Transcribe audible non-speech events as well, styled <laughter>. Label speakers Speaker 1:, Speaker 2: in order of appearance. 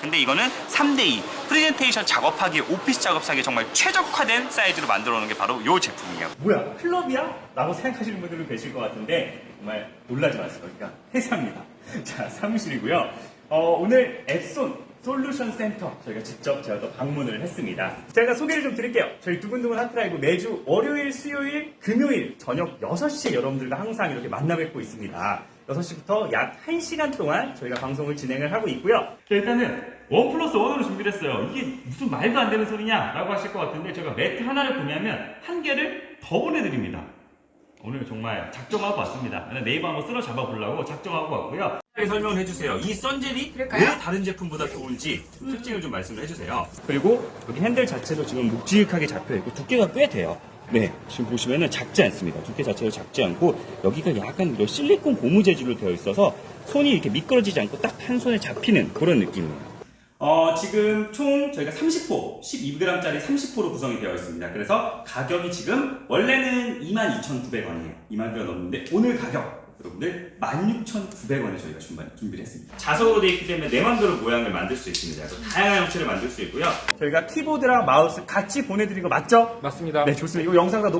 Speaker 1: 근데 이거는 3대2 프레젠테이션 작업하기 오피스 작업하기 정말 최적화된 사이즈로 만들어 놓은 게 바로 이 제품이에요
Speaker 2: 뭐야 클럽이야? 라고 생각하시는 분들도 계실 것 같은데 정말 놀라지 마세요. 그러니까 회사입니다. <laughs> 자 사무실이고요. 어, 오늘 앱손 솔루션 센터 저희가 직접 제가 또 방문을 했습니다. 제가 소개를 좀 드릴게요. 저희 두근두근 하트라이브 매주 월요일, 수요일, 금요일 저녁 6시에 여러분들과 항상 이렇게 만나 뵙고 있습니다. 6시부터 약 1시간 동안 저희가 방송을 진행을 하고 있고요. 자, 일단은 원 플러스 원으로 준비를 했어요. 이게 무슨 말도 안 되는 소리냐라고 하실 것 같은데 제가 매트 하나를 구매하면 한 개를 더 보내드립니다. 오늘 정말 작정하고 왔습니다. 네이버 한번 쓸어 잡아 보려고 작정하고 왔고요. 설명을 해주세요. 이 썬젤이
Speaker 3: 그럴까요?
Speaker 2: 왜 다른 제품보다 좋은지 특징을 좀 말씀을 해주세요. 그리고 여기 핸들 자체도 지금 묵직하게 잡혀 있고 두께가 꽤 돼요. 네, 지금 보시면은 작지 않습니다. 두께 자체도 작지 않고 여기가 약간 이런 실리콘 고무 재질로 되어 있어서 손이 이렇게 미끄러지지 않고 딱 한 손에 잡히는 그런 느낌이에요. 어, 지금 총 저희가 30호, 12g짜리 30호로 구성이 되어 있습니다. 그래서 가격이 지금 원래는 22,900원이에요. 2만 개가 넘는데 오늘 가격 여러분들 16,900원에 저희가 준비, 준비를 했습니다. 자석으로 되어 있기 때문에 내 맘대로 모양을 만들 수 있습니다. 그래서 다양한 형태를 만들 수 있고요. 저희가 키보드랑 마우스 같이 보내드린 거 맞죠?
Speaker 4: 맞습니다.
Speaker 2: 네, 좋습니다. 이 영상 다 녹.